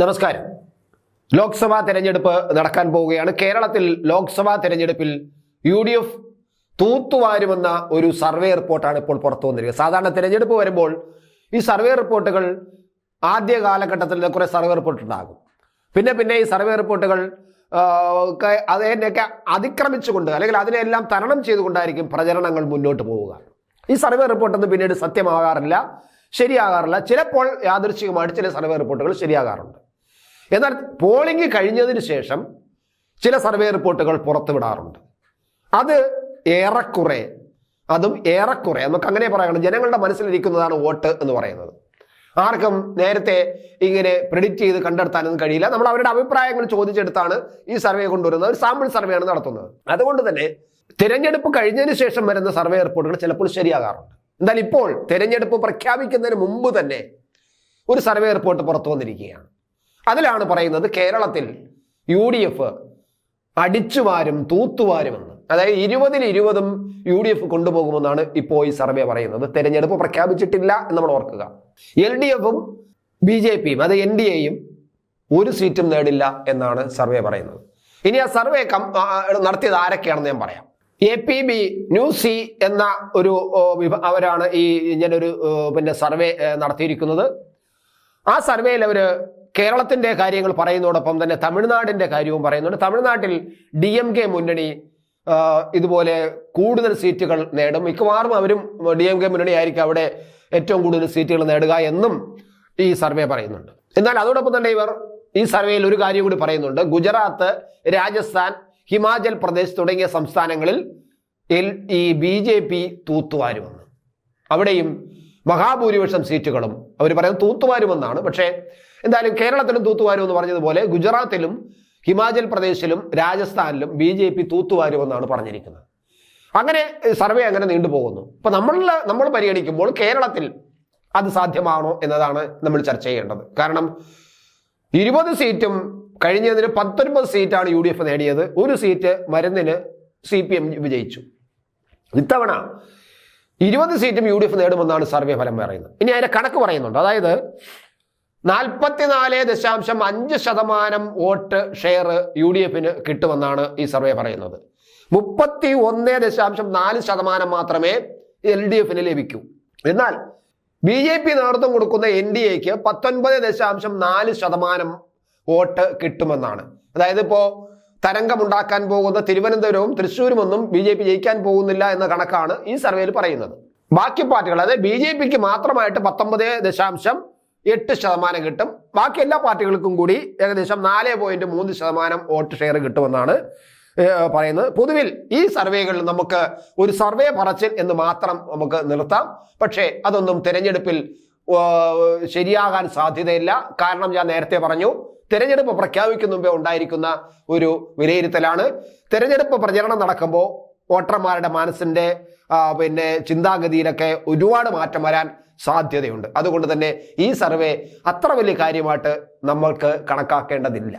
നമസ്കാരം. ലോക്സഭാ തെരഞ്ഞെടുപ്പ് നടക്കാൻ പോവുകയാണ്. കേരളത്തിൽ ലോക്സഭാ തെരഞ്ഞെടുപ്പിൽ യു ഡി എഫ് തൂത്തുവാരുമെന്ന ഒരു സർവേ റിപ്പോർട്ടാണ് ഇപ്പോൾ പുറത്തു വന്നിരിക്കുന്നത്. സാധാരണ തെരഞ്ഞെടുപ്പ് വരുമ്പോൾ ഈ സർവേ റിപ്പോർട്ടുകൾ ആദ്യ കാലഘട്ടത്തിൽ കുറെ സർവേ റിപ്പോർട്ട് ഉണ്ടാകും. പിന്നെ പിന്നെ ഈ സർവേ റിപ്പോർട്ടുകൾ അതിനെയൊക്കെ അതിക്രമിച്ചുകൊണ്ട് അല്ലെങ്കിൽ അതിനെല്ലാം തരണം ചെയ്തുകൊണ്ടായിരിക്കും പ്രചരണങ്ങൾ മുന്നോട്ട് പോവുക. ഈ സർവേ റിപ്പോർട്ടൊന്നും പിന്നീട് സത്യമാകാറില്ല. ശരിയാകാറില്ല. ചിലപ്പോൾ യാദൃശ്ചികമായിട്ട് ചില സർവേ റിപ്പോർട്ടുകൾ ശരിയാകാറുണ്ട്. എന്നാൽ പോളിംഗ് കഴിഞ്ഞതിന് ശേഷം ചില സർവേ റിപ്പോർട്ടുകൾ പുറത്തുവിടാറുണ്ട്. അത് ഏറെക്കുറെ അതും ഏറെക്കുറെ. നമുക്ക് അങ്ങനെ പറയണം ജനങ്ങളുടെ മനസ്സിലിരിക്കുന്നതാണ് വോട്ട് എന്ന് പറയുന്നത്. ആർക്കും നേരത്തെ ഇങ്ങനെ പ്രിഡിക്റ്റ് ചെയ്ത് കണ്ടെടുത്താനൊന്നും കഴിയില്ല. നമ്മൾ അവരുടെ അഭിപ്രായങ്ങൾ ചോദിച്ചെടുത്താണ് ഈ സർവേ കൊണ്ടുവരുന്നത്. ഒരു സാമ്പിൾ സർവേയാണ് നടത്തുന്നത്. അതുകൊണ്ട് തന്നെ തിരഞ്ഞെടുപ്പ് കഴിഞ്ഞതിന് ശേഷം വരുന്ന സർവേ റിപ്പോർട്ടുകൾ ചിലപ്പോൾ ശരിയാകാറുണ്ട്. എന്നാൽ ഇപ്പോൾ തെരഞ്ഞെടുപ്പ് പ്രഖ്യാപിക്കുന്നതിന് മുമ്പ് തന്നെ ഒരു സർവേ റിപ്പോർട്ട് പുറത്തു വന്നിരിക്കുകയാണ്. അതിലാണ് പറയുന്നത് കേരളത്തിൽ യു ഡി എഫ് അടിച്ചുവാരും തൂത്തുവാരുമെന്ന്. അതായത് ഇരുപതിൽ ഇരുപതും യു ഡി എഫ് കൊണ്ടുപോകുമെന്നാണ് ഇപ്പോൾ ഈ സർവേ പറയുന്നത്. തെരഞ്ഞെടുപ്പ് പ്രഖ്യാപിച്ചിട്ടില്ല എന്ന് നമ്മൾ ഓർക്കുക. എൽ ഡി എഫും ബി ജെ പിയും അത് എൻ ഡി എയും ഒരു സീറ്റും നേടില്ല എന്നാണ് സർവേ പറയുന്നത്. ഇനി ആ സർവേ നടത്തിയത് ആരൊക്കെയാണെന്ന് ഞാൻ പറയാം. എ പി ബി ന്യൂസി എന്ന ഒരു അവരാണ് ഈ ഇങ്ങനൊരു പിന്നെ സർവേ നടത്തിയിരിക്കുന്നത്. ആ സർവേയിൽ അവർ കേരളത്തിന്റെ കാര്യങ്ങൾ പറയുന്നതോടൊപ്പം തന്നെ തമിഴ്നാടിന്റെ കാര്യവും പറയുന്നുണ്ട്. തമിഴ്നാട്ടിൽ ഡി എം കെ മുന്നണി ഇതുപോലെ കൂടുതൽ സീറ്റുകൾ നേടും. മിക്കവാറും അവരും ഡി എം കെ മുന്നണി ആയിരിക്കും അവിടെ ഏറ്റവും കൂടുതൽ സീറ്റുകൾ നേടുക എന്നും ഈ സർവേ പറയുന്നുണ്ട്. എന്നാൽ അതോടൊപ്പം തന്നെ ഇവർ ഈ സർവേയിൽ ഒരു കാര്യം കൂടി പറയുന്നുണ്ട്. ഗുജറാത്ത് രാജസ്ഥാൻ ഹിമാചൽ പ്രദേശ് തുടങ്ങിയ സംസ്ഥാനങ്ങളിൽ എൽ ഈ ബി ജെ പി തൂത്തുവാരുമെന്ന്. അവിടെയും മഹാഭൂരിപക്ഷം സീറ്റുകളും അവർ പറയുന്നത് തൂത്തുവാരുമെന്നാണ്. പക്ഷേ എന്തായാലും കേരളത്തിലും തൂത്തുവാരും എന്ന് പറഞ്ഞതുപോലെ ഗുജറാത്തിലും ഹിമാചൽ പ്രദേശിലും രാജസ്ഥാനിലും ബി ജെ പി തൂത്തുവാരുമെന്നാണ് പറഞ്ഞിരിക്കുന്നത്. അങ്ങനെ സർവേ അങ്ങനെ നീണ്ടുപോകുന്നു ഇപ്പൊ നമ്മൾ നമ്മൾ പരിഗണിക്കുമ്പോൾ കേരളത്തിൽ അത് സാധ്യമാണോ എന്നതാണ് നമ്മൾ ചർച്ച ചെയ്യേണ്ടത്. കാരണം ഇരുപത് സീറ്റും കഴിഞ്ഞതിന് പത്തൊൻപത് സീറ്റാണ് യു ഡി എഫ് നേടിയത്. ഒരു സീറ്റ് മരുന്നിന് സി പി എം വിജയിച്ചു. ഇത്തവണ ഇരുപത് സീറ്റും യു ഡി എഫ് നേടുമെന്നാണ് സർവേ ഫലം പറയുന്നത്. ഇനി അതിന്റെ കണക്ക് പറയുന്നുണ്ട്. അതായത് നാൽപ്പത്തിനാല് ദശാംശം അഞ്ച് ശതമാനം വോട്ട് ഷെയർ യു ഡി എഫിന് കിട്ടുമെന്നാണ് ഈ സർവേ പറയുന്നത്. മുപ്പത്തി ഒന്ന് ദശാംശം നാല് ശതമാനം മാത്രമേ എൽ ഡി എഫിന് ലഭിക്കൂ. എന്നാൽ ബി ജെ പി നേതൃത്വം കൊടുക്കുന്ന എൻ ഡി എക്ക് പത്തൊൻപത് ദശാംശം നാല് ശതമാനം വോട്ട് കിട്ടുമെന്നാണ്. അതായത് ഇപ്പോ തരംഗമുണ്ടാക്കാൻ പോകുന്ന തിരുവനന്തപുരവും തൃശ്ശൂരും ഒന്നും ബി ജെ പി ജയിക്കാൻ പോകുന്നില്ല എന്ന കണക്കാണ് ഈ സർവേയിൽ പറയുന്നത്. ബാക്കി പാർട്ടികൾ അതായത് ബി ജെ പിക്ക് മാത്രമായിട്ട് പത്തൊമ്പത് ദശാംശം എട്ട് ശതമാനം കിട്ടും. ബാക്കി എല്ലാ പാർട്ടികൾക്കും കൂടി ഏകദേശം നാല് പോയിന്റ് മൂന്ന് ശതമാനം വോട്ട് ഷെയർ കിട്ടുമെന്നാണ് പറയുന്നത്. പൊതുവിൽ ഈ സർവേകളിൽ നമുക്ക് ഒരു സർവേ പറച്ചിൽ എന്ന് മാത്രം നമുക്ക് നിർത്താം. പക്ഷേ അതൊന്നും തിരഞ്ഞെടുപ്പിൽ ശരിയാകാൻ സാധ്യതയില്ല. കാരണം ഞാൻ നേരത്തെ പറഞ്ഞു തെരഞ്ഞെടുപ്പ് പ്രഖ്യാപിക്കുന്ന മുമ്പേ ഉണ്ടായിരിക്കുന്ന ഒരു വിലയിരുത്തലാണ്. തെരഞ്ഞെടുപ്പ് പ്രചരണം നടക്കുമ്പോൾ വോട്ടർമാരുടെ മനസ്സിന്റെ ആ, പിന്നെ ചിന്താഗതിയിലൊക്കെ ഒരുപാട് മാറ്റം വരാൻ സാധ്യതയുണ്ട്. അതുകൊണ്ട് തന്നെ ഈ സർവേ അത്ര വലിയ കാര്യമായിട്ട് നമ്മൾക്ക് കണക്കാക്കേണ്ടതില്ല.